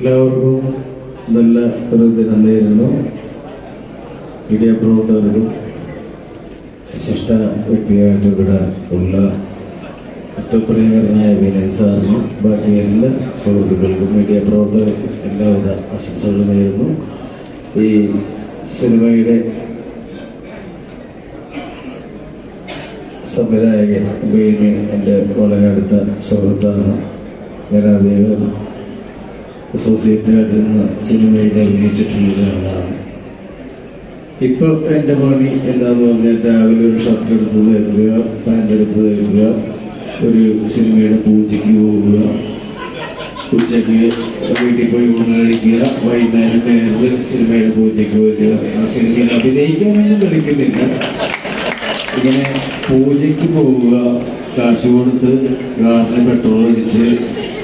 എല്ലാവർക്കും നല്ല ഒരു ദിനം നേരുന്നു മീഡിയ പ്രവർത്തകർക്കും വിശിഷ്ട വ്യക്തിയായിട്ട് ഇവിടെ ഉള്ള ഏറ്റവും പ്രിയങ്കരനായ വിനയ് സാറിനും ബാക്കി എല്ലാ സുഹൃത്തുക്കൾക്കും മീഡിയ പ്രവർത്തകർക്കും എല്ലാവിധ ആശംസകളും നേരുന്നു. ഈ സിനിമയുടെ സംവിധായകൻ ബീനി എന്റെ വളരെ അടുത്ത സുഹൃത്താണ്. ഞാൻ അദ്ദേഹം അസോസിയേറ്റ് ആയിട്ട് നിന്ന് സിനിമയിൽ അഭിനയിച്ചിട്ടുള്ള ഒരാളാണ്. ഇപ്പൊ എന്റെ പണി എന്താന്ന് പറഞ്ഞാൽ രാവിലെ ഒരു ഷർട്ട് എടുത്ത് തരുക പാന്റ് എടുത്ത് തരുക ഒരു സിനിമയുടെ പൂജയ്ക്ക് പോവുക ഉച്ചയ്ക്ക് വീട്ടിൽ പോയി ഊണ് കഴിക്കുക വൈകുന്നേരം നേരത്തെ സിനിമയുടെ പൂജയ്ക്ക് വരിക ആ സിനിമയിൽ അഭിനയിക്കാനൊന്നും കളിക്കുന്നില്ല ഇങ്ങനെ പൂജയ്ക്ക് പോവുക കാശ് കൊടുത്ത് കാറിന് പെട്രോൾ അടിച്ച്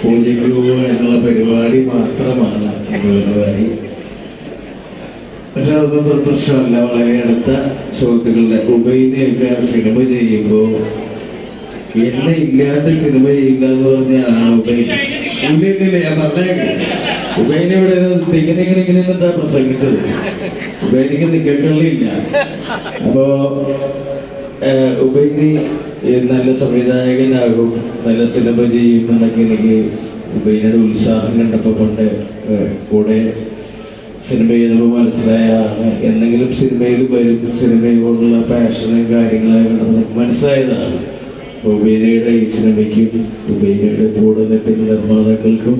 പൂജയ്ക്ക് പോവുക എന്നുള്ള പരിപാടി മാത്രമാണ് പരിപാടി പക്ഷെ അതൊന്നും പ്രശ്നമല്ല വളരെ അടുത്ത സുഹൃത്തുക്കളുടെ ഉബൈനെയൊക്കെ സിനിമ ചെയ്യുമ്പോൾ എന്നെ ഇല്ലാത്ത സിനിമ ചെയ്യില്ല എന്ന് പറഞ്ഞ ഉബൈൻ ഇല്ലേ ഞാൻ പറഞ്ഞേക്ക്. ഉബൈനെ ഇവിടെ ഇങ്ങനെ ഇങ്ങനെ ഇങ്ങനെ എന്താ പ്രസംഗിച്ചത്. ഉബൈനിക്ക് നിക്കക്കള്ളില്ല. അപ്പോ ഏഹ്, നല്ല സംവിധായകനാകും നല്ല സിനിമ ചെയ്യും എന്നൊക്കെ എനിക്ക് ഉപരിയുടെ ഉത്സാഹം കണ്ടപ്പോ ഏഹ്, കൂടെ സിനിമ ചെയ്തപ്പോൾ മനസ്സിലായതാണ്. എന്തെങ്കിലും സിനിമയിൽ വരും സിനിമയോടുള്ള പാഷനും കാര്യങ്ങളൊക്കെ മനസ്സിലായതാണ്. ഉബൈനയുടെ ഈ സിനിമയ്ക്കും ഉബൈനയുടെ കൂടെ നിൽക്കുന്ന നിർമ്മാതാക്കൾക്കും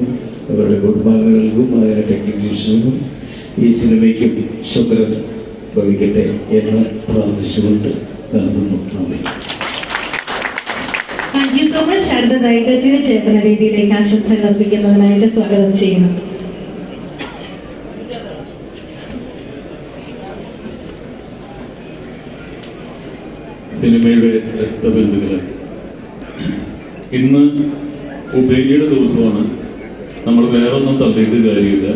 അവരുടെ കുടുംബാംഗങ്ങൾക്കും അതിന്റെ ടെക്നീഷ്യനും ഈ സിനിമയ്ക്കും ശുക്രൻ ഭവിക്കട്ടെ എന്ന് പ്രാർത്ഥിച്ചുകൊണ്ട് നടത്തുന്നു നന്ദി. താങ്ക് യു സോ മച്ച് അടുത്തതായിട്ട് ടിനി ചേട്ടന രീതിയിലേക്ക് ആശംസകൾ അർപ്പിക്കുന്നതിനായിട്ട് സ്വാഗതം ചെയ്യുന്നു. സിനിമയുടെ രക്തബന്ധുക്കളെ ഇന്ന് ഉബേനിയുടെ ദിവസമാണ്. നമ്മൾ വേറെ ഒന്നും തള്ളിയിട്ട് കാര്യമില്ല.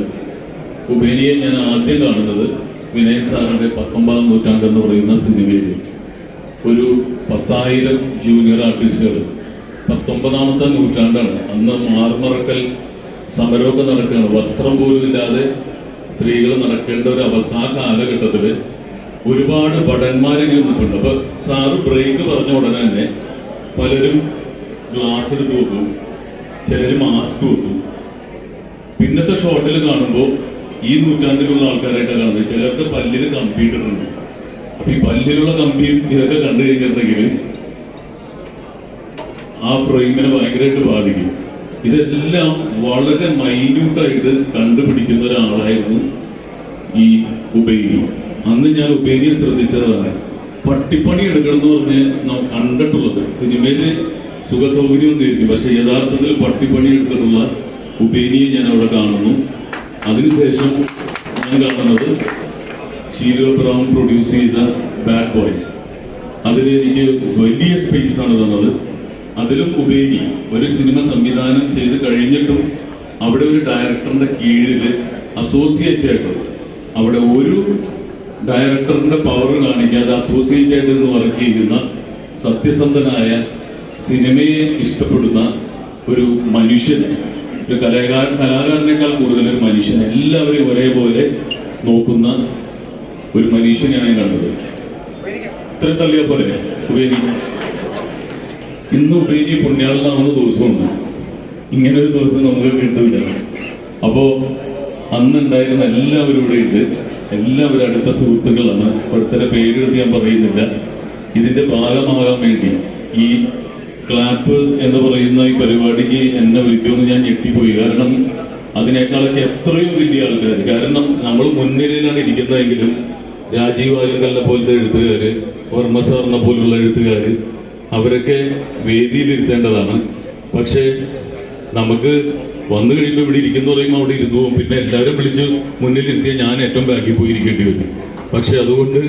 ഉബേനിയെ ഞാൻ ആദ്യം കാണുന്നത് വിനയൻ സാറിന്റെ പത്തൊമ്പതാം നൂറ്റാണ്ട് എന്ന് പറയുന്ന സിനിമയിൽ ഒരു പത്തായിരം ജൂനിയർ ആർട്ടിസ്റ്റുകൾ പത്തൊമ്പതാമത്തെ നൂറ്റാണ്ടാണ്. അന്ന് മാർമറക്കൽ സമരമൊക്കെ നടക്കുകയാണ്. വസ്ത്രം പോലും ഇല്ലാതെ സ്ത്രീകൾ നടക്കേണ്ട ഒരു അവസ്ഥ ആ കാലഘട്ടത്തിൽ ഒരുപാട് ഭടന്മാരെ നിൽപ്പുണ്ട്. അപ്പൊ സാറ് ബ്രേക്ക് പറഞ്ഞ ഉടനെ തന്നെ പലരും ഗ്ലാസ് എടുത്ത് വെക്കും. ചിലർ മാസ്ക് വെക്കും. പിന്നത്തെ ഷോട്ടിൽ കാണുമ്പോൾ ഈ നൂറ്റാണ്ടിലുള്ള ആൾക്കാരായിട്ടാണ് കാണുന്നത്. ചിലർക്ക് പല്ലിന് കമ്പ്യൂട്ടറുണ്ട് അപ്പൊ ഈ പല്ലിലുള്ള കമ്പിയും ഇതൊക്കെ കണ്ടു കഴിഞ്ഞിട്ടുണ്ടെങ്കിൽ ആ ഫ്രെയിമിനെ ഭയങ്കരമായിട്ട് ബാധിക്കും. ഇതെല്ലാം വളരെ മൈന്യൂട്ടായിട്ട് കണ്ടുപിടിക്കുന്ന ഒരാളായിരുന്നു ഈ ഉപേരി. അന്ന് ഞാൻ ഉപേരിയെ ശ്രദ്ധിച്ചതാണ്. പട്ടിപ്പണി എടുക്കണം എന്ന് പറഞ്ഞ് നാം കണ്ടിട്ടുള്ളത്. സിനിമയിൽ സുഖ സൗകര്യം ആയിരിക്കും പക്ഷെ യഥാർത്ഥത്തിൽ പട്ടിപ്പണി എടുത്തിട്ടുള്ള ഉപേരിയെ ഞാൻ അവിടെ കാണുന്നു. അതിനുശേഷം ഞാൻ കാണുന്നത് ഷീലോ ബ്രൗൺ പ്രൊഡ്യൂസ് ചെയ്ത ബാഡ് ബോയ്സ് അതിൽ എനിക്ക് വലിയ സ്പേസ് ആണ് തന്നത്. അതിലും ഉപേരി ഒരു സിനിമ സംവിധാനം ചെയ്ത് കഴിഞ്ഞിട്ടും അവിടെ ഒരു ഡയറക്ടറിന്റെ കീഴിൽ അസോസിയേറ്റ് ആയിട്ട് അവിടെ ഒരു ഡയറക്ടറിന്റെ പവർ കാണിക്കാതെ അസോസിയേറ്റ് ആയിട്ട് നിന്ന് വർക്ക് ചെയ്യുന്ന സത്യസന്ധനായ സിനിമയെ ഇഷ്ടപ്പെടുന്ന ഒരു മനുഷ്യനെ ഒരു കലാകാരൻ കലാകാരനേക്കാൾ കൂടുതൽ ഒരു മനുഷ്യൻ എല്ലാവരെയും ഒരേപോലെ നോക്കുന്ന ഒരു മനുഷ്യനെയാണ് കണ്ടത്. ഇത്രയും തള്ളിയ പോലെ ഉപേരി ഇന്ന് ഉപേരി പുണ്യാളനാവുന്ന ദിവസമുണ്ട്. ഇങ്ങനെ ഒരു ദിവസം നമുക്ക് കിട്ടില്ല അപ്പോ അന്നുണ്ടായിരുന്ന എല്ലാവരും ഇവിടെ ഉണ്ട്. എല്ലാവരും അടുത്ത സുഹൃത്തുക്കളാണ്. ഒരുത്തരെ പേരെടുത്ത് ഞാൻ പറയുന്നില്ല. ഇതിന്റെ ഭാഗമാകാൻ വേണ്ടി ഈ ക്ലാപ്പ് എന്ന് പറയുന്ന ഈ പരിപാടിക്ക് എന്നെ വിളിക്കുമെന്ന് ഞാൻ ഞെട്ടിപ്പോയി. കാരണം അതിനേക്കാളൊക്കെ എത്രയോ വലിയ ആൾക്കാർ കാരണം നമ്മൾ മുൻനിരയിലാണ് ഇരിക്കുന്നതെങ്കിലും രാജീവ് ആലുങ്കലിനെ പോലത്തെ എഴുത്തുകാര് വർമ്മ സാറിനെ പോലുള്ള എഴുത്തുകാര് അവരൊക്കെ വേദിയിലിരുത്തേണ്ടതാണ്. പക്ഷേ നമുക്ക് വന്നു കഴിയുമ്പോൾ ഇവിടെ ഇരിക്കുന്ന പറയുമ്പോൾ അവിടെ ഇരുന്നു പോകും. പിന്നെ എല്ലാവരും വിളിച്ച് മുന്നിലിരുത്തിയ ഞാൻ ഏറ്റവും ബാക്കിൽ പോയിരിക്കേണ്ടി വരും. പക്ഷെ അതുകൊണ്ട്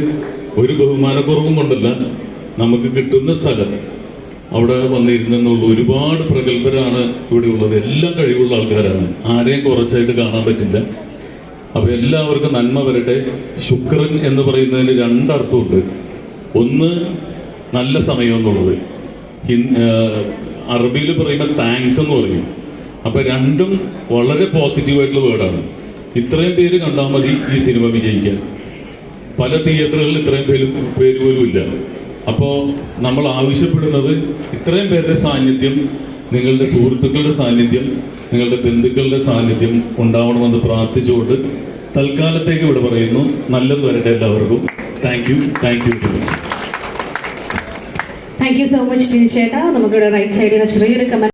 ഒരു ബഹുമാനക്കുറവും കൊണ്ടല്ല നമുക്ക് കിട്ടുന്ന സ്ഥലം അവിടെ വന്നിരുന്നുള്ള ഒരുപാട് പ്രഗത്ഭരാണ് ഇവിടെ ഉള്ളത്. എല്ലാം കഴിവുള്ള ആൾക്കാരാണ്. ആരെയും കുറച്ചായിട്ട് കാണാൻ പറ്റില്ല. അപ്പൊ എല്ലാവർക്കും നന്മ വരട്ടെ. ശുക്രൻ എന്ന് പറയുന്നതിന് രണ്ടർത്ഥമുണ്ട്. ഒന്ന് നല്ല സമയം എന്നുള്ളത്. അറബിയിൽ പറയുമ്പോൾ താങ്ക്സ് എന്ന് പറയും. അപ്പൊ രണ്ടും വളരെ പോസിറ്റീവായിട്ടുള്ള വേർഡാണ് ഇത്രയും പേര് കണ്ടാൽ മതി ഈ സിനിമ വിജയിക്കാൻ. പല തിയേറ്ററുകളിൽ ഇത്രയും പേര് പേര് പോലും ഇല്ല. അപ്പോ നമ്മൾ ആവശ്യപ്പെടുന്നത് ഇത്രയും പേരുടെ സാന്നിധ്യം നിങ്ങളുടെ സുഹൃത്തുക്കളുടെ സാന്നിധ്യം നിങ്ങളുടെ ബന്ധുക്കളുടെ സാന്നിധ്യം ഉണ്ടാവണമെന്ന് പ്രാർത്ഥിച്ചുകൊണ്ട് തൽക്കാലത്തേക്ക് ഇവിടെ പറയുന്നു. നല്ലത് വരട്ടെ എല്ലാവർക്കും. Thank you thank you very much thank you so much ചേട്ടാ നമുക്കിവിടെ റൈറ്റ് സൈഡിൽ നിന്ന് ചെറിയൊരു കമന്റ്